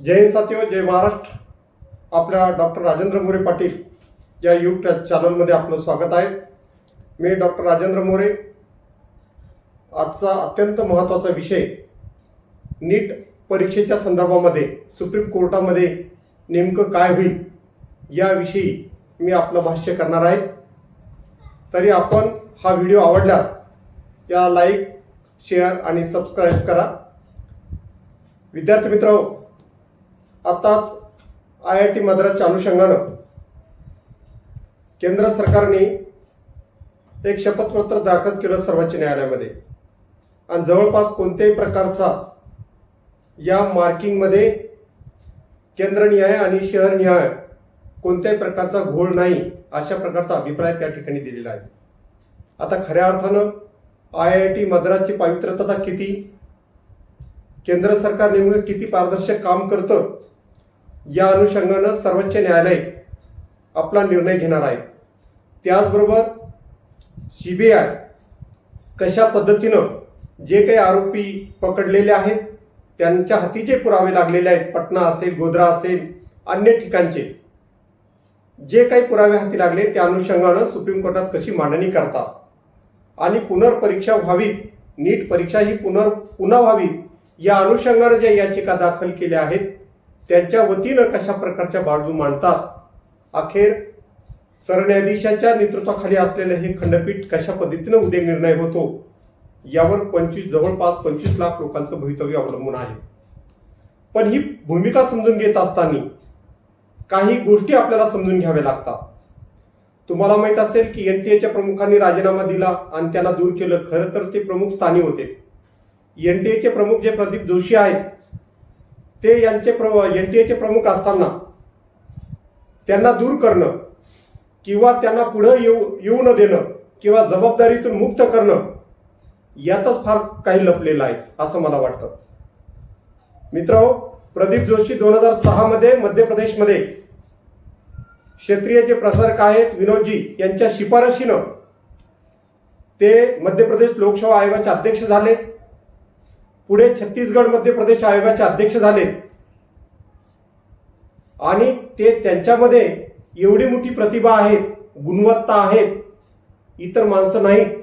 जय साथीओ जय महाराष्ट्र. आपल्या डॉक्टर राजेंद्र मोरे पाटील या यूट्यूब चॅनलमध्ये आपलं स्वागत आहे. मी डॉक्टर राजेंद्र मोरे. आजचा अत्यंत महत्त्वाचा विषय नीट परीक्षेच्या संदर्भामध्ये सुप्रीम कोर्टामध्ये नेमकं काय होईल याविषयी मी आपलं भाष्य करणार आहे. तरी आपण हा व्हिडिओ आवडल्यास या लाईक शेअर आणि सबस्क्राईब करा. विद्यार्थी मित्र आताच आय आय टी मद्रासच्या अनुषंगानं केंद्र सरकारने एक शपथपत्र दाखल केलं सर्वोच्च न्यायालयामध्ये. आणि जवळपास कोणत्याही प्रकारचा या मार्किंगमध्ये केंद्रनिहाय आणि शहरनिहाय कोणत्याही प्रकारचा घोळ नाही अशा प्रकारचा अभिप्राय त्या ठिकाणी दिलेला आहे. आता खऱ्या अर्थानं आय आय टी मद्रासची पावित्र्यता किती? केंद्र सरकार नेमकं किती पारदर्शक काम करतं? या अनुषंगानं सर्वोच्च न्यायालय आपला निर्णय घेणार आहे. त्याचबरोबर सी बी आय कशा पद्धतीनं जे काही आरोपी पकडलेले आहेत त्यांच्या हाती जे पुरावे लागलेले आहेत पटना असेल गोध्रा असेल अन्य ठिकाणचे जे काही पुरावे हाती लागले त्या अनुषंगानं सुप्रीम कोर्टात कशी मांडणी करतात? आणि पुनर्परीक्षा व्हावी नीट परीक्षा ही पुनर पुन्हा व्हावी या अनुषंगानं ज्या याचिका दाखल केल्या आहेत त्यांच्या वतीनं कशा प्रकारच्या बाजू मांडतात अखेर सरन्यायाधीशाच्या नेतृत्वाखाली असलेलं हे खंडपीठ कशा पद्धतीनं उद्या निर्णय होतो? यावर पंचवीस जवळपास पंचवीस लाख लोकांचं भवितव्य अवलंबून आहे. पण ही भूमिका समजून घेत असताना काही गोष्टी आपल्याला समजून घ्याव्या लागतात. तुम्हाला माहीत असेल की एन टी एच्या प्रमुखांनी राजीनामा दिला आणि त्यांना दूर केलं. खरं तर ते प्रमुख स्थानी होते. एन टी एचे प्रमुख जे प्रदीप जोशी आहेत ते यांचे प्र एन टी एचे प्रमुख असताना त्यांना दूर करणं किंवा त्यांना पुढं येऊ येऊ न देणं किंवा जबाबदारीतून मुक्त करणं यातच फार काही लपलेलं आहे असं मला वाटतं. मित्र प्रदीप जोशी दोन हजार सहामध्ये मध्य प्रदेशमध्ये क्षेत्रीय जे प्रसारक आहेत विनोदजी यांच्या शिफारशीनं ते मध्य प्रदेश लोकसेवा आयोगाचे अध्यक्ष झाले. पुढे छत्तीसगड मध्य प्रदेश आयोगाचे अध्यक्ष झाले. आणि ते त्यांच्यामध्ये एवढी मोठी प्रतिभा आहे गुणवत्ता आहेत इतर माणसं नाहीत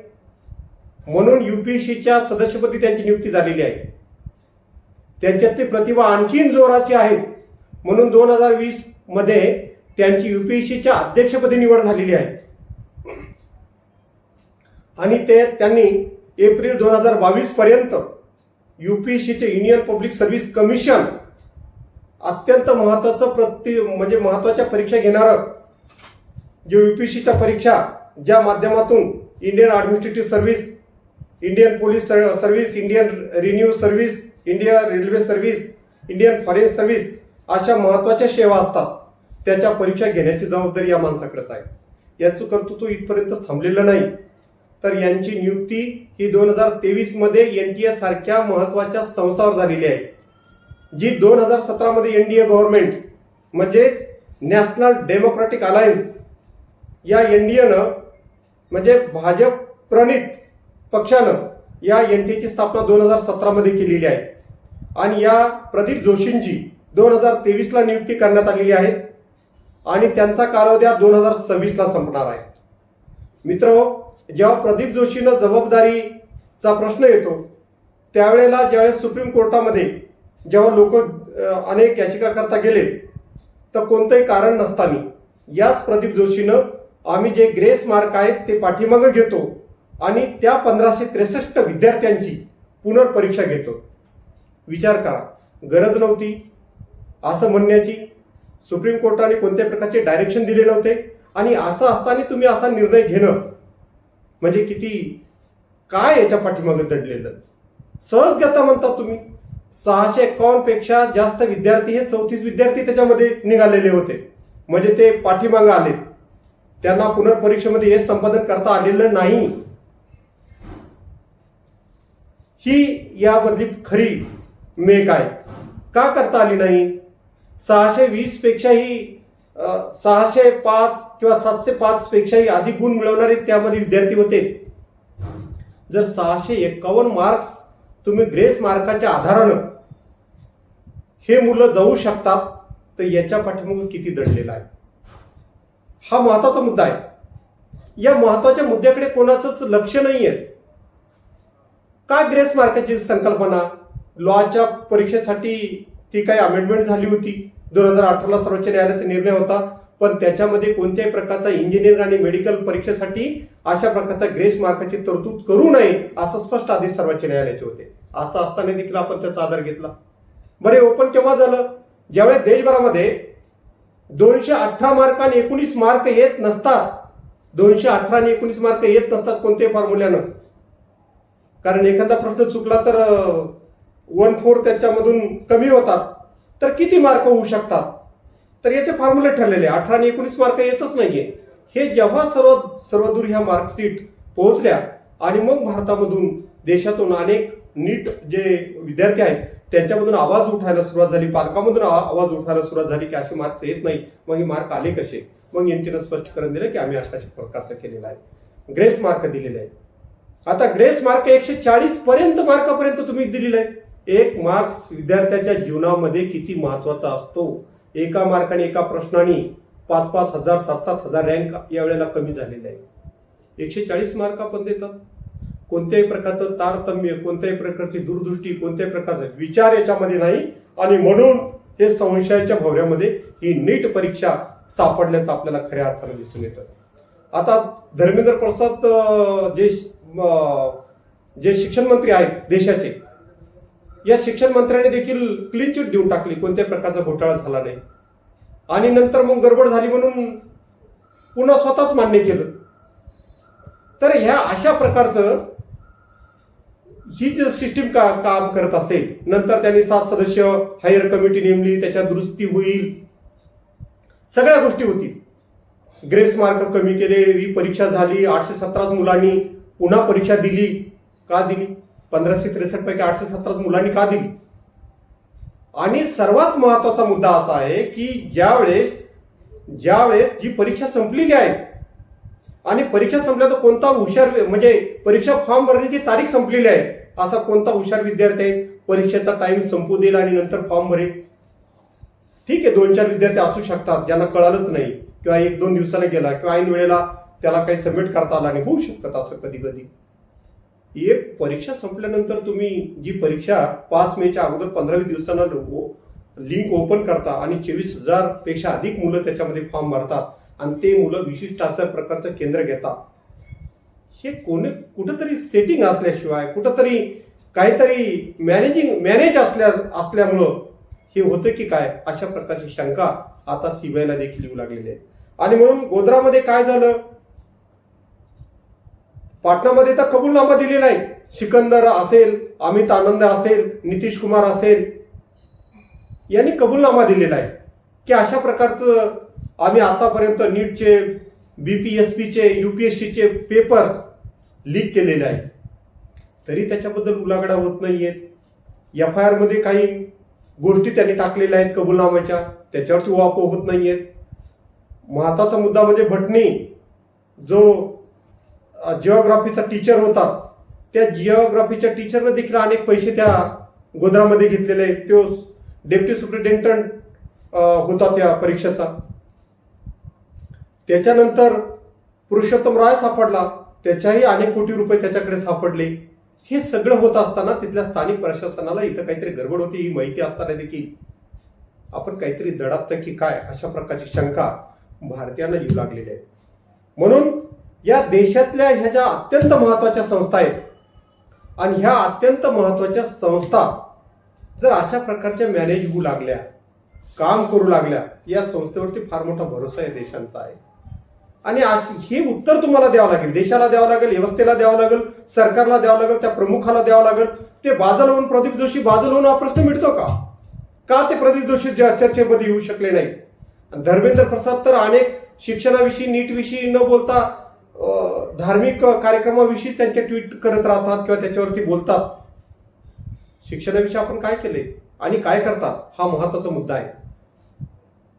म्हणून युपीएससीच्या सदस्यपदी त्यांची नियुक्ती झालेली आहे. त्यांच्यातली प्रतिभा आणखीन जोराची आहे. म्हणून दोन हजार वीसमध्ये त्यांची युपीएससीच्या अध्यक्षपदी निवड झालेली आहे. आणि ते त्यांनी एप्रिल दोन हजार बावीस पर्यंत युपीएससीचे युनियन पब्लिक सर्व्हिस कमिशन अत्यंत महत्वाचं प्रति म्हणजे महत्त्वाच्या परीक्षा घेणारं. जे युपीएससीच्या परीक्षा ज्या माध्यमातून Indian Administrative Service Indian Police Service Indian Revenue Service India Railway Service Indian Foreign Service अशा महत्त्वाच्या सेवा असतात. त्याच्या परीक्षा घेण्याची जबाबदारी या माणसाकडेच आहे. याचं कर्तृत्व इथपर्यंत थांबलेलं नाही. तर यांची नियुक्ती ही दोन हजार तेवीसमध्ये एन एनटीए सारख्या महत्त्वाच्या संस्थावर झालेली आहे. जी दोन हजार सतरामध्ये एन डी ए गव्हर्नमेंट म्हणजेच नॅशनल डेमोक्रॅटिक अलायन्स या एन डी एनं म्हणजे भाजप प्रणित पक्षानं या एन टी एची स्थापना दोन हजार सतरामध्ये केलेली आहे. आणि या प्रदीप जोशींची दोन हजार तेवीसला नियुक्ती करण्यात आलेली आहे. आणि त्यांचा कालावधी हा दोन हजार सव्वीसला संपणार आहे. मित्र जेव्हा प्रदीप जोशीनं जबाबदारीचा प्रश्न येतो त्यावेळेला ज्यावेळेस सुप्रीम कोर्टामध्ये जेव्हा लोक अनेक याचिका करता गेले तर कोणतंही कारण नसताना याच प्रदीप जोशीनं आम्ही जे ग्रेस मार्क आहेत ते पाठीमागं घेतो आणि त्या पंधराशे त्रेसष्ट विद्यार्थ्यांची पुनर्परीक्षा घेतो. विचार करा गरज नव्हती असं म्हणण्याची. सुप्रीम कोर्टाने कोणत्या प्रकारचे डायरेक्शन दिले नव्हते आणि असं असताना तुम्ही असा निर्णय घेणं म्हणजे किती काय याच्या पाठीमागे दडलेलं? सहज घेता म्हणता तुम्ही. सहाशे एकावन्नपेक्षा जास्त विद्यार्थी हे चौतीस विद्यार्थी त्याच्यामध्ये निघालेले होते. म्हणजे ते पाठीमागं आले त्यांना पुनर्परीक्षेमध्ये यश संपादन करता आलेलं नाही. ही यामधली खरी मेक आहे. का करता आली नाही? सहाशे वीस पेक्षाही सहाशे पाच किंवा सातशे पाच पेक्षाही अधिक गुण मिळवणारे त्यामध्ये विद्यार्थी होते. जर सहाशे एक्कावन्न मार्क्स तुम्ही ग्रेस मार्काच्या आधारानं हे मुलं जाऊ शकतात तर याच्या पाठीमागे किती दडलेला आहे? हा महत्त्वाचा मुद्दा आहे. या महत्त्वाच्या मुद्द्याकडे कोणाचंच लक्ष नाही आहे काय ग्रेस मार्काची संकल्पना लॉच्या परीक्षेसाठी ती काही अमेंडमेंट झाली होती. दोन हजार अठराला सर्वोच्च न्यायालयाचा निर्णय होता. पण त्याच्यामध्ये कोणत्याही प्रकारचा इंजिनिअरिंग आणि मेडिकल परीक्षेसाठी अशा प्रकारचा ग्रेस मार्काची तरतूद करू नये असं स्पष्ट आदेश सर्वोच्च न्यायालयाचे होते. असं असताना देखील आपण त्याचा आधार घेतला. बरे ओपन केव्हा झालं? ज्यावेळेस देशभरामध्ये दोनशे अठरा मार्क आणि एकोणीस मार्क येत नसतात दोनशे अठरा आणि एकोणीस मार्क येत नसतात कोणत्याही फॉर्म्युल्यानं कारण एखादा प्रश्न चुकला तर वन फोर त्याच्यामधून कमी होतात. तर किती मार्क होऊ शकतात? तर याचे फॉर्म्युले ठरलेले अठरा आणि एकोणीस मार्क येतच नाहीये. हे जेव्हा सर्व सर्वदूर ह्या मार्कशीट पोहोचल्या आणि मग भारतामधून देशातून अनेक नीट जे विद्यार्थी आहेत त्यांच्यामधून आवाज उठायला सुरुवात झाली. पालकामधून आ- आवाज उठायला सुरुवात झाली की असे मार्क्स येत नाही. मग हे मार्क आले कसे? मग एनटीनं स्पष्टीकरण दिलं की आम्ही अशा अशा प्रकारचं केलेलं आहे. ग्रेस मार्क दिलेले आहे आता ग्रेस मार्क एकशे चाळीस पर्यंत मार्कापर्यंत तुम्ही दिलेले आहे. एक मार्क्स विद्यार्थ्याच्या जीवनामध्ये किती महत्त्वाचा असतो? एका मार्काने एका प्रश्नाने पाच पाच हजार सात सात हजार रँक यावेळेला कमी झालेले आहे एकशे चाळीस मार्क आपण देतात. कोणत्याही प्रकारचं तारतम्य कोणत्याही प्रकारची दूरदृष्टी कोणत्याही प्रकारचा विचार याच्यामध्ये नाही. आणि म्हणून हे संशयाच्या भवऱ्यामध्ये ही नीट परीक्षा सापडल्याचं आपल्याला खऱ्या अर्थानं दिसून येतं. आता धर्मेंद्र प्रसाद जे जे शिक्षण मंत्री आहेत देशाचे या शिक्षण मंत्र्याने देखील क्लीन चिट देऊन टाकली. कोणत्याही प्रकारचा घोटाळा झाला नाही. आणि नंतर मग गडबड झाली म्हणून पुन्हा स्वतःच मान्य केलं. तर ह्या अशा प्रकारचं ही जर सिस्टीम का काम करत असेल नंतर त्यांनी सात सदस्य हायर कमिटी नेमली त्याच्या दुरुस्ती होईल. सगळ्या गोष्टी होतील. ग्रेस मार्क कमी केले ही परीक्षा झाली आठशे सतराच मुलांनी पुन्हा परीक्षा दिली. का दिली? पंधराशे त्रेसष्ट पैकी आठशे सतराच मुलांनी का दिली? आणि सर्वात महत्त्वाचा मुद्दा असा आहे की ज्यावेळेस ज्यावेळेस जी परीक्षा संपलेली आहे आणि परीक्षा संपल्या तर कोणता हुशार म्हणजे परीक्षा फॉर्म भरण्याची तारीख संपलेली आहे असा कोणता हुशार विद्यार्थी आहे? परीक्षेचा टाइम संपू देईल आणि नंतर फॉर्म भरेल. ठीक आहे दोन चार विद्यार्थी असू शकतात ज्यांना कळालंच नाही किंवा एक दोन दिवसाने गेला किंवा ऐन वेळेला त्याला काही सबमिट करता आला नाही होऊ शकतात असं कधी कधी एक परीक्षा संपल्यानंतर तुम्ही जी परीक्षा पाच मेच्या अगोदर पंधरावी दिवसांना लिंक ओपन करता आणि चोवीस हजारपेक्षा अधिक मुलं त्याच्यामध्ये फॉर्म भरतात आणि ते मुलं विशिष्ट अशा प्रकारचं केंद्र घेतात. हे कोणी कुठंतरी सेटिंग असल्याशिवाय कुठंतरी काहीतरी मॅनेजिंग मॅनेज असल्या असल्यामुळं हे होतं की काय? अशा प्रकारची शंका आता सीबीआयला देखील येऊ लागलेली आहे. आणि म्हणून गोध्रामध्ये काय झालं? पाटणामध्ये तर कबूलनामा दिलेला आहे सिकंदर असेल अमित आनंद असेल नितीश कुमार असेल यांनी कबूलनामा दिलेला आहे की अशा प्रकारचं आम्ही आतापर्यंत नीटचे बी पी एस पीचे यू पी एस सीचे पेपर्स लीक केलेले आहेत तरी त्याच्याबद्दल उलागडा होत नाही आहेत एफ आय आरमध्ये काही गोष्टी त्यांनी टाकलेल्या आहेत कबूलनाम्याच्या. त्याच्यावरती वापो होत नाही आहेत महत्त्वाचा मुद्दा म्हणजे भटणी. जो जिओग्राफीचा टीचर होता त्या जिओग्राफीच्या टीचरनं देखील अनेक पैसे त्या गोधरामध्ये घेतलेले आहेत. तो डेप्टी सुप्रिटेंडंट होता त्या परीक्षेचा. त्याच्यानंतर पुरुषोत्तम राय सापडला. त्याच्याही अनेक कोटी रुपये त्याच्याकडे सापडले. हे सगळं होत असताना तिथल्या स्थानिक प्रशासनाला इथं काहीतरी गडबड होती. ही माहिती असताना देखील आपण काहीतरी दडापतं की काय अशा प्रकारची शंका भारतीयांना येऊ लागलेली आहे. म्हणून या देशातल्या ह्या ज्या अत्यंत महत्त्वाच्या संस्था आहेत आणि ह्या अत्यंत महत्त्वाच्या संस्था जर अशा प्रकारच्या मॅनेज होऊ लागल्या काम करू लागल्या या संस्थेवरती फार मोठा भरोसा या देशांचा आहे. आणि हे उत्तर तुम्हाला द्यावं लागेल देशाला द्यावं लागेल व्यवस्थेला द्यावं लागेल सरकारला द्यावं लागेल त्या प्रमुखाला द्यावं लागेल. ते बाजूला होऊन प्रदीप जोशी बाजूला होऊन हा प्रश्न मिळतो का? का ते प्रदीप जोशी ज्या चर्चेमध्ये येऊ शकले नाही आणि धर्मेंद्र प्रसाद तर अनेक शिक्षणाविषयी नीटविषयी न बोलता धार्मिक कार्यक्रमाविषयी त्यांचे ट्विट करत राहतात किंवा त्याच्यावरती बोलतात. शिक्षणाविषयी आपण काय केले आणि काय करतात? हा महत्त्वाचा मुद्दा आहे.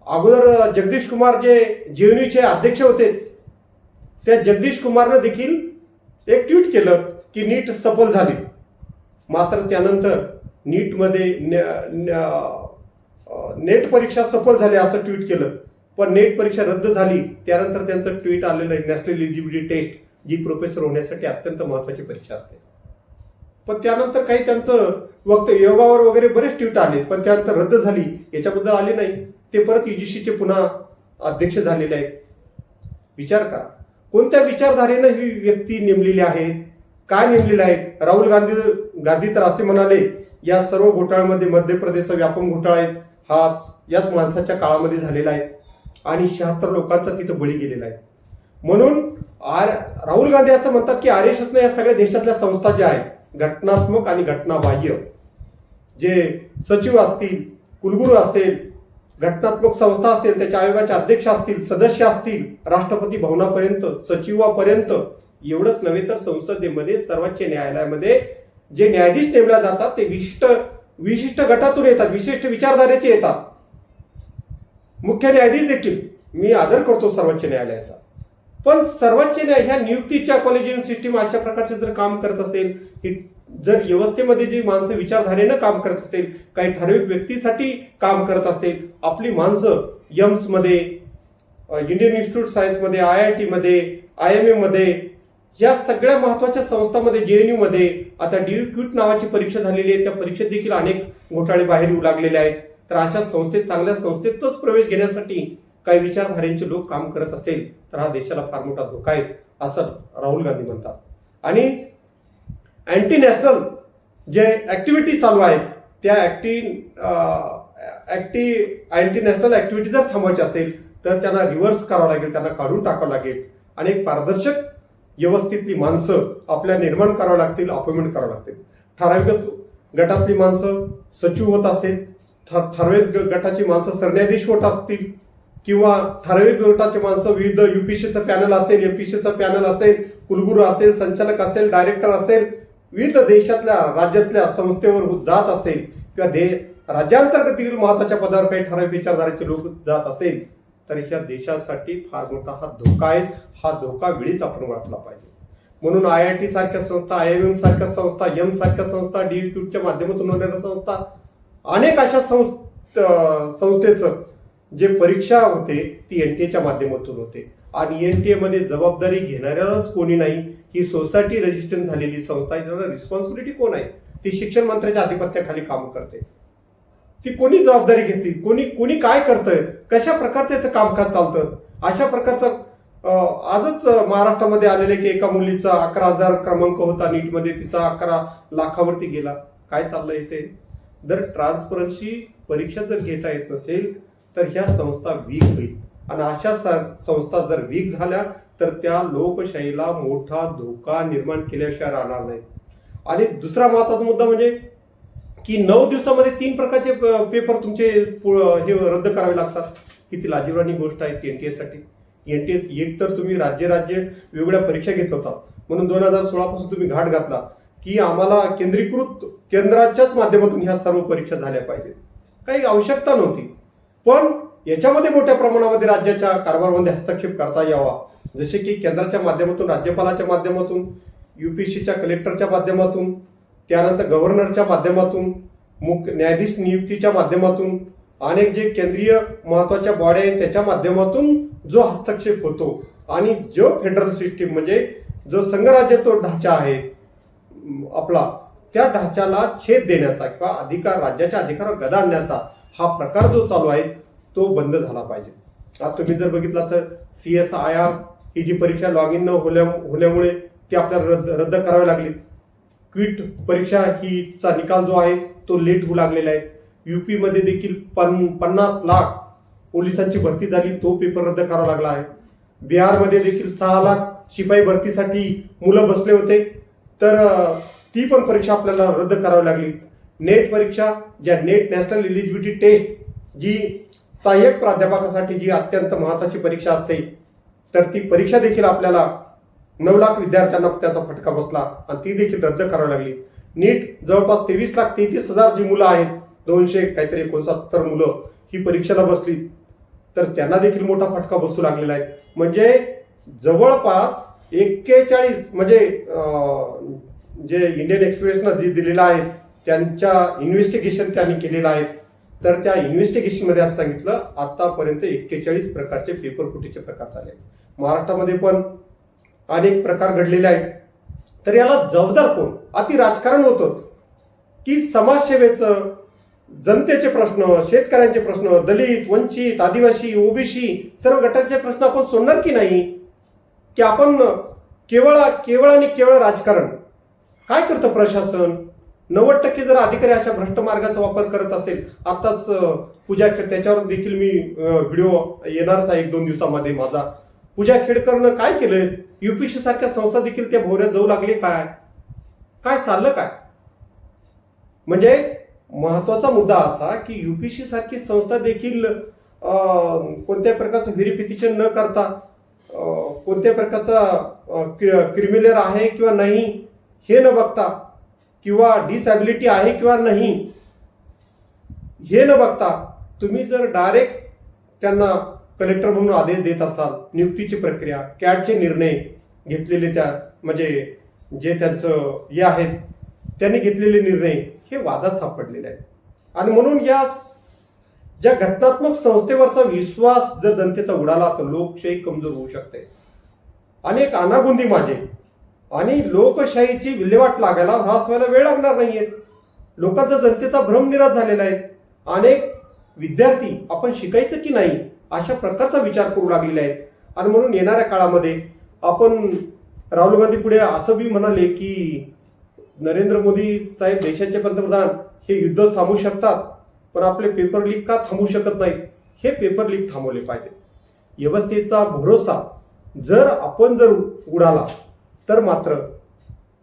अगोदर जगदीश कुमार जे जेएनयूचे अध्यक्ष होते त्या जगदीश कुमारनं देखील एक ट्विट केलं की नीट सफल झाली. मात्र त्यानंतर नीटमध्ये ने, न- नेट परीक्षा सफल झाली असं ट्विट केलं. पण नेट परीक्षा रद्द झाली त्यानंतर त्यांचं ट्विट आलेलं आहे नॅशनल एलिजिबिलिटी टेस्ट जी प्रोफेसर होण्यासाठी अत्यंत महत्वाची परीक्षा असते. पण त्यानंतर काही त्यांचं वक्तव्य योगावर वगैरे बरेच ट्विट आले पण त्यानंतर रद्द झाली याच्याबद्दल आले नाही. ते परत युजीसीचे पुन्हा अध्यक्ष झालेले आहेत. विचार करा. कोणत्या विचारधारेनं ही व्यक्ती नेमलेली आहे? काय नेमलेले आहेत राहुल गांधी गांधी तर असे म्हणाले या सर्व घोटाळ्यामध्ये मध्य प्रदेशचा व्यापक घोटाळा आहे. हाच याच माणसाच्या काळामध्ये झालेला आहे. आणि शहात्तर लोकांचा तिथं बळी गेलेला आहे. म्हणून आर राहुल गांधी असं म्हणतात की आर एस एसनं या सगळ्या देशातल्या संस्था ज्या आहेत घटनात्मक आणि घटनाबाह्य जे सचिव असतील कुलगुरू असेल घटनात्मक संस्था असेल त्याच्या आयोगाचे अध्यक्ष असतील सदस्य असतील राष्ट्रपती भवनापर्यंत सचिवापर्यंत एवढंच नव्हे तर संसदेमध्ये सर्वोच्च न्यायालयामध्ये जे न्यायाधीश नेमल्या जातात ते विशिष्ट विशिष्ट गटातून येतात विशिष्ट विचारधारेचे येतात. मुख्य न्यायाधीश देखील. मी आदर करतो सर्वोच्च न्यायालयाचा. पण सर्वोच्च न्याय ह्या नियुक्तीच्या कॉलेजियन सिस्टीम अशा प्रकारचे जर काम करत असेल ही जर व्यवस्थेमध्ये जी माणसं विचारधारेनं काम करत असेल काही ठराविक व्यक्तीसाठी काम करत असेल आपली माणसं यम्समध्ये इंडियन इन्स्टिट्यूट सायन्समध्ये आय आय टीमध्ये आय एम एमध्ये या सगळ्या महत्त्वाच्या संस्थांमध्ये एन यूमध्ये आता डी क्यूट नावाची परीक्षा झालेली आहे त्या परीक्षेत देखील अनेक घोटाळे बाहेर येऊ लागलेले आहेत. तर अशा संस्थेत चांगल्या संस्थेतच प्रवेश घेण्यासाठी काही विचारधारेचे लोक काम करत असेल तर हा देशाला फार मोठा धोका आहे असं राहुल गांधी म्हणतात. आणि अँटी नॅशनल जे ऍक्टिव्हिटी चालू आहेत त्या acti acti anti national activity जर थांबवायची असेल तर त्यांना रिव्हर्स करावं लागेल त्यांना काढून टाकावं लागेल. आणि एक पारदर्शक व्यवस्थितली माणसं आपल्या निर्माण करावं लागतील अपॉइंटमेंट करावं लागतील. ठराविकच गटातली माणसं सचिव होत असेल ठराविक ग- गटाची माणसं सरन्यायाधीश होत असतील किंवा ठराविक गटाची माणसं विविध युपीसीचं पॅनल असेल एमपीसीचं पॅनल असेल कुलगुरू असेल संचालक असेल डायरेक्टर असेल विविध देशातल्या राज्यातल्या संस्थेवर जात असेल किंवा दे राज्यांतर्गतील महत्त्वाच्या पदावर काही ठराविक विचारधारेचे लोक जात असेल तर ह्या देशासाठी फार मोठा हा धोका आहे. हा धोका वेळीच आपण ओळखला पाहिजे. म्हणून आय आय टी सारख्या संस्था आय एम एम सारख्या संस्था एम सारख्या संस्था च्या माध्यमातून होणाऱ्या संस्था अनेक अशा संस्थ संस्थेचं जे परीक्षा होते ती एन टी एच्या माध्यमातून होते. आणि एन टी एमध्ये जबाबदारी घेणाऱ्यालाच कोणी नाही. ही सोसायटी रजिस्टर झालेली संस्था आहे. रिस्पॉन्सिबिलिटी कोण आहे? ती शिक्षण मंत्र्याच्या आधिपत्याखाली काम करते. ती कोणी जबाबदारी घेते? कोणी कोणी काय करतंय? कशा प्रकारचं याचं कामकाज चालतं? अशा प्रकारचं आजच महाराष्ट्रामध्ये आलेले की एका मुलीचा अकरा हजार क्रमांक होता नीटमध्ये. तिचा अकरा लाखावरती गेला. काय चाललंय ते? जर ट्रान्सपरन्सी परीक्षा जर घेता येत नसेल तर ह्या संस्था वीक होईल. आणि अशा संस्था जर वीक झाल्या तर त्या लोकशाहीला मोठा धोका निर्माण केल्याशिवाय राहणार नाही. आणि दुसरा महत्त्वाचा मुद्दा म्हणजे की नऊ दिवसामध्ये तीन प्रकारचे प- पेपर तुमचे पु- हे रद्द करावे लागतात. किती लाजीवानी गोष्ट आहे एन टी एससाठी एन टी एस एक तर तुम्ही राज्य राज्य वेगवेगळ्या परीक्षा घेत होता. म्हणून दोन हजार सोळापासून तुम्ही घाट घातला. की आम्हाला केंद्रीकृत केंद्राच्याच माध्यमातून ह्या सर्व परीक्षा झाल्या पाहिजेत. काही आवश्यकता नव्हती. पण याच्यामध्ये मोठ्या प्रमाणामध्ये राज्याच्या कारभारमध्ये हस्तक्षेप करता यावा. जसे की केंद्राच्या माध्यमातून राज्यपालाच्या माध्यमातून युपीसीच्या कलेक्टरच्या माध्यमातून त्यानंतर गव्हर्नरच्या माध्यमातून मुख्य न्यायाधीश नियुक्तीच्या माध्यमातून अनेक जे केंद्रीय महत्त्वाच्या बॉड्या आहेत त्याच्या माध्यमातून जो हस्तक्षेप होतो आणि जो फेडरल सिस्टीम म्हणजे जो संघराज्याचा ढाचा आहे आपला त्या ढाच्याला छेद देण्याचा किंवा अधिकार राज्याच्या अधिकारावर गदा आणण्याचा हा प्रकार जो चालू आहे तो बंद झाला पाहिजे. आता तुम्ही जर बघितला तर सी एस आय आर ही जी परीक्षा लॉग इन न होल्या होल्यामुळे ती आपल्याला रद्द रद्द करावी लागली. क्विट परीक्षा हीचा निकाल जो आहे तो लेट होऊ लागलेला आहे. युपीमध्ये देखील पन पन्नास लाख पोलिसांची भरती झाली तो पेपर रद्द करावा लागला आहे. बिहारमध्ये देखील सहा लाख शिपाई भरतीसाठी मुलं बसले होते. तर ती पण परीक्षा आपल्याला रद्द करावी लागली. नेट परीक्षा ज्या नेट नॅशनल एलिजिबिलिटी टेस्ट जी सहाय्यक प्राध्यापकासाठी जी अत्यंत महत्वाची परीक्षा असते तर ती परीक्षा देखील आपल्याला नऊ लाख विद्यार्थ्यांना त्याचा फटका बसला आणि ती देखील रद्द करावी लागली. नीट जवळपास तेवीस लाख तेहतीस हजार जी मुलं आहेत दोनशे काहीतरी एकोणसत्तर मुलं ही परीक्षेला बसली. तर त्यांना देखील मोठा फटका बसू लागलेला आहे. म्हणजे जवळपास एक्केचाळीस म्हणजे जे इंडियन एक्सप्रेसनं जे दिलेलं आहे त्यांच्या इन्व्हेस्टिगेशन त्यांनी केलेलं आहे. तर त्या इन्व्हेस्टिगेशनमध्ये असं सांगितलं आतापर्यंत एक्केचाळीस प्रकारचे पेपर फुटीचे प्रकार झाले आहेत. महाराष्ट्रामध्ये पण अनेक प्रकार घडलेले आहेत. तर याला जबाबदार कोण? अति राजकारण होतं. की समाजसेवेचं जनतेचे प्रश्न शेतकऱ्यांचे प्रश्न दलित वंचित आदिवासी ओबीसी सर्व गटांचे प्रश्न आपण सोडणार की नाही? की आपण केवळ केवळ आणि केवळ राजकारण. काय करतं प्रशासन? नव्वद टक्के जर अधिकारी अशा भ्रष्ट मार्गाचा वापर करत असेल आताच पूजा खेड त्याच्यावर देखील मी व्हिडिओ येणारच आहे एक दोन दिवसामध्ये माझा. पूजा खेडकरनं काय केलंय? युपीसी सारख्या संस्था देखील त्या भोवऱ्यात जाऊ लागले काय? काय चाललं काय? म्हणजे महत्त्वाचा मुद्दा असा की युपीसी सारखी संस्था देखील कोणत्याही कोणत्या प्रकारचं व्हेरिफिकेशन न करता कोणत्या प्रकारचा क्रिमिनल आहे किंवा नाही हे न बघता किंवा डिसॅबिलिटी आहे किंवा नाही हे न बघता तुम्ही जर डायरेक्ट त्यांना कलेक्टर म्हणून आदेश देत असाल नियुक्तीची प्रक्रिया कॅडचे निर्णय घेतलेले त्या म्हणजे जे त्यांचं हे आहेत त्यांनी घेतलेले निर्णय हे वादात सापडलेले आहेत. आणि म्हणून या ज्या घटनात्मक संस्थेवरचा विश्वास जर जनतेचा उडाला तर लोकशाही कमजोर होऊ शकते. अनेक अनागोंदी माझे. आणि लोकशाहीची विल्हेवाट लागायला ह्रास व्हायला वेळ लागणार नाहीये. लोकांचा जनतेचा भ्रमनिराश झालेला आहे. अनेक विद्यार्थी आपण शिकायचं की नाही अशा प्रकारचा विचार करू लागलेले आहेत. आणि म्हणून येणाऱ्या काळामध्ये आपण राहुल गांधी पुढे असं बी म्हणाले की नरेंद्र मोदी साहेब देशाचे पंतप्रधान हे युद्ध थांबू शकतात पण आपले पेपर लीक का थांबू शकत नाहीत? हे पेपर लीक थांबवले पाहिजे. व्यवस्थेचा भरोसा जर आपण जर उडाला तर मात्र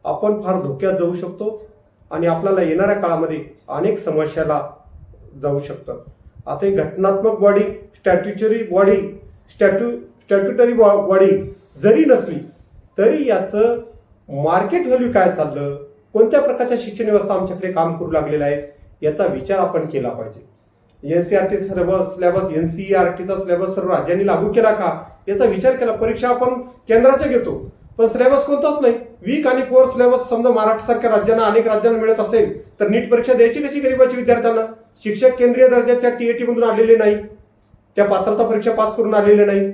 आपण फार धोक्यात जाऊ शकतो आणि आपल्याला येणाऱ्या काळामध्ये अनेक समस्याला जाऊ शकतं आता ही घटनात्मक body statutory body statute statutory body जरी नसली तरी याचं मार्केट व्हॅल्यू काय चाललं? कोणत्या प्रकारच्या शिक्षण व्यवस्था आमच्याकडे काम करू लागलेल्या आहे याचा विचार आपण केला पाहिजे. N C R T syllabus syllabus N C R टीचा सिलेबस सर्व राज्यांनी लागू केला का? याचा विचार केला. परीक्षा आपण केंद्राच्या घेतो. पण सिलेबस कोणताच नाही. वीक आणि पोअर सिलेबस समजा महाराष्ट्रासारख्या राज्यांना अनेक राज्यांना मिळत असेल तर नीट परीक्षा द्यायची कशी गरीबाची विद्यार्थ्यांना? शिक्षक केंद्रीय दर्जाच्या टीएटी मधून आलेले नाही. त्या पात्रता परीक्षा पास करून आलेले नाही.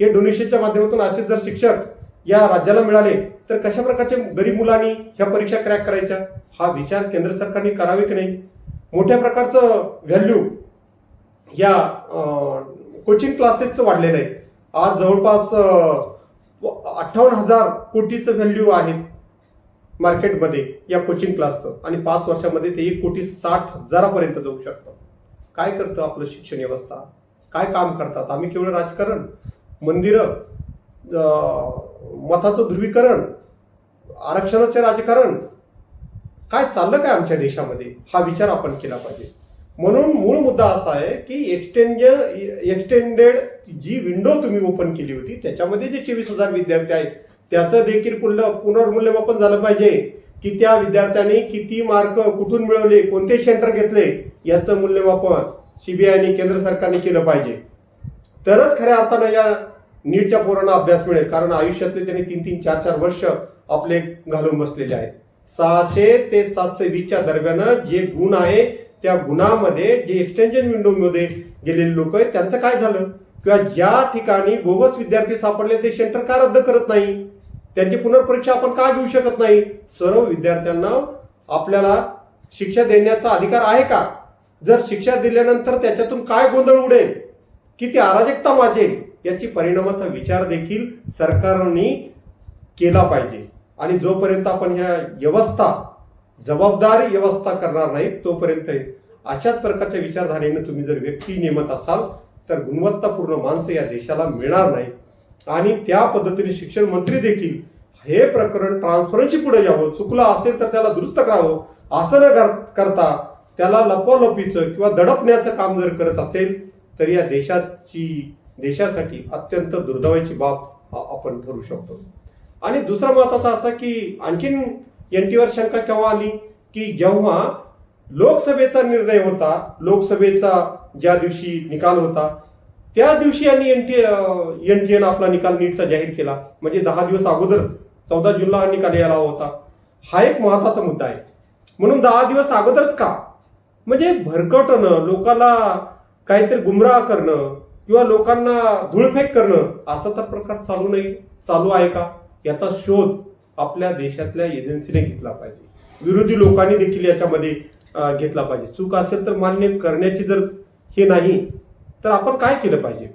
हे डोनेशनच्या माध्यमातून असे जर शिक्षक या राज्याला मिळाले तर कशा प्रकारचे गरीब मुलांनी ह्या परीक्षा क्रॅक करायच्या? हा विचार केंद्र सरकारने करावे की नाही? मोठ्या प्रकारचं व्हॅल्यू या कोचिंग क्लासेसचं वाढलेलं आहे. आज जवळपास अठ्ठावन्न हजार कोटीचं व्हॅल्यू आहे मार्केटमध्ये या कोचिंग क्लासचं आणि पाच वर्षामध्ये ते एक कोटी साठ हजारापर्यंत जाऊ शकतं. काय करतं आपलं शिक्षण व्यवस्था? काय काम करतात? आम्ही केवळ राजकारण मंदिरं मताचं ध्रुवीकरण आरक्षणाचे राजकारण. काय चाललं काय आमच्या देशामध्ये? हा विचार आपण केला पाहिजे. म्हणून मूळ मुद्दा असा आहे की एक्सटेंजर एक्सटेंडेड जी विंडो तुम्ही ओपन केली होती त्याच्यामध्ये जे चोवीस हजार विद्यार्थी आहेत त्याचं देखील पुन्हा पुनर्मूल्यमापन झालं पाहिजे की त्या विद्यार्थ्यांनी किती मार्क कुठून मिळवले कोणते सेंटर घेतले याचं मूल्यमापन सीबीआयने केंद्र सरकारने केलं पाहिजे. तरच खऱ्या अर्थानं या नीटच्या पोरांना अभ्यास मिळेल कारण आयुष्यातले त्यांनी तीन तीन चार चार वर्ष आपले घालून बसलेले आहेत. सहाशे ते सातशे वीसच्या दरम्यान जे गुण आहे त्या गुणामध्ये जे एक्सटेन्शन विंडोमध्ये गेलेले लोक आहेत त्यांचं काय झालं? किंवा ज्या ठिकाणी बोगस विद्यार्थी सापडले ते सेंटर का रद्द करत नाही? त्यांची पुनर्परीक्षा आपण का घेऊ शकत नाही? सर्व विद्यार्थ्यांना आपल्याला शिक्षा देण्याचा अधिकार आहे का? जर शिक्षा दिल्यानंतर त्याच्यातून काय गोंधळ उडेल? किती अराजकता माजेल? याची परिणामाचा विचार देखील सरकारने केला पाहिजे. आणि जोपर्यंत आपण ह्या व्यवस्था जबाबदार व्यवस्था करणार नाही तोपर्यंत अशाच प्रकारच्या विचारधारेने तुम्ही जर व्यक्ती नेमत असाल तर गुणवत्तापूर्ण माणसं या देशाला मिळणार नाही आणि त्या पद्धतीने शिक्षण मंत्री देखील हे प्रकरण ट्रान्सफरन्सची पुढे यावं चुकलं असेल तर त्याला दुरुस्त करावं. असं न कर- करता त्याला लपवालपीचं किंवा दडपण्याचं काम जर करत असेल तर या देशाची देशासाठी अत्यंत दुर्दैवाची बाब आपण ठरू शकतो. आणि दुसरा महत्त्वाचा असा की आणखीन एनटीवर शंका केव्हा आली? की जेव्हा लोकसभेचा निर्णय होता लोकसभेचा ज्या दिवशी निकाल होता त्या दिवशी यांनी एनटी एन आपला निकाल नीटचा जाहीर केला. म्हणजे दहा दिवस अगोदरच चौदा जूनला हा निकाल यायला होता. हा एक महत्त्वाचा मुद्दा आहे. म्हणून दहा दिवस अगोदरच का? म्हणजे भरकटणं लोकांना काहीतरी गुमराह करणं किंवा लोकांना धूळफेक करणं असं तर प्रकार चालू नाही चालू आहे का? याचा शोध आपल्या देशातल्या एजन्सीने घेतला पाहिजे. विरोधी लोकांनी देखील याच्यामध्ये घेतला पाहिजे. चूक असेल तर मान्य करण्याची जर हे नाही तर आपण काय केलं पाहिजे?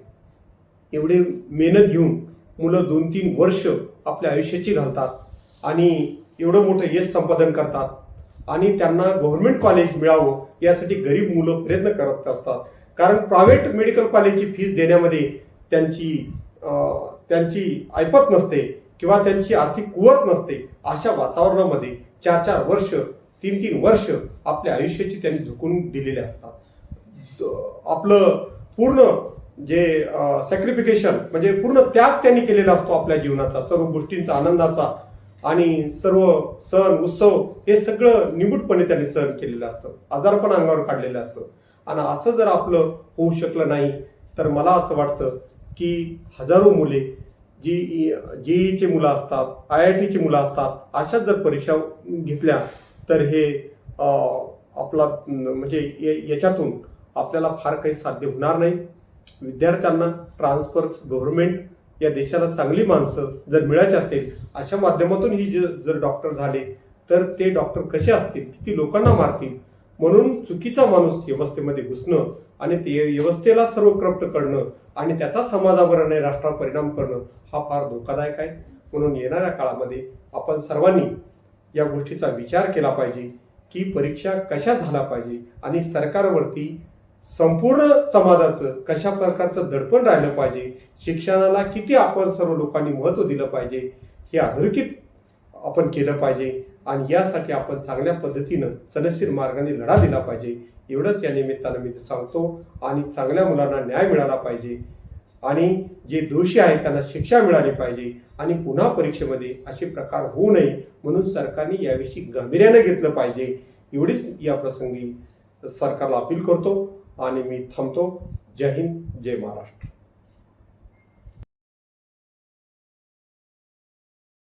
एवढे मेहनत घेऊन मुलं दोन तीन वर्ष आपल्या आयुष्याची घालतात आणि एवढं मोठं यश संपादन करतात आणि त्यांना गव्हर्नमेंट कॉलेज मिळावं यासाठी गरीब मुलं प्रयत्न करत असतात. कारण प्रायव्हेट मेडिकल कॉलेजची फीस देण्यामध्ये त्यांची त्यांची ऐपत नसते. किंवा त्यांची आर्थिक कुवत नसते अशा वातावरणामध्ये चार चार वर्ष तीन तीन वर्ष आपल्या आयुष्याची त्यांनी झुकून दिलेले असतात. आपलं पूर्ण जे सॅक्रिफिकेशन म्हणजे पूर्ण त्याग त्यांनी केलेला असतो आपल्या जीवनाचा सर्व गोष्टींचा आनंदाचा आणि सर्व सण उत्सव हे सगळं निमूटपणे त्यांनी सहन केलेलं असतं. आजारपण अंगावर काढलेलं असतं. आणि असं जर आपलं होऊ शकलं नाही तर मला असं वाटतं की हजारो मुले जी जीईची मुलं असतात आय आय टीची मुलं असतात अशाच जर परीक्षा घेतल्या तर हे आपला म्हणजे याच्यातून आपल्याला फार काही साध्य होणार नाही. विद्यार्थ्यांना ट्रान्सफर्स गव्हर्नमेंट या देशाला चांगली माणसं जर मिळायची असेल अशा माध्यमातून ही ज- जर डॉक्टर झाले तर ते डॉक्टर कसे असतील किती लोकांना मारतील म्हणून चुकीचा माणूस व्यवस्थेमध्ये घुसणं आणि ते व्यवस्थेला सर्व करप्ट करणं आणि त्याचा समाजावर आणि राष्ट्रावर परिणाम करणं हा फार धोकादायक आहे. म्हणून येणाऱ्या काळामध्ये आपण सर्वांनी या गोष्टीचा विचार केला पाहिजे की परीक्षा कशा झाला पाहिजे आणि सरकारवरती संपूर्ण समाजाचं कशा प्रकारचं दडपण राहिलं पाहिजे शिक्षणाला किती आपण सर्व लोकांनी महत्त्व दिलं पाहिजे हे अधोरेखित आपण केलं पाहिजे आणि यासाठी आपण चांगल्या पद्धतीनं सनशील मार्गाने लढा दिला पाहिजे. एवढंच या निमित्तानं मी सांगतो आणि चांगल्या मुलांना न्याय मिळाला पाहिजे. आणि जे दोषी आहेत त्यांना शिक्षा मिळाली पाहिजे आणि पुन्हा परीक्षेमध्ये असे प्रकार होऊ नये म्हणून सरकारने याविषयी गांभीर्यानं घेतलं पाहिजे. एवढीच या प्रसंगी सरकारला अपील करतो आणि मी थांबतो. जय हिंद जय महाराष्ट्र.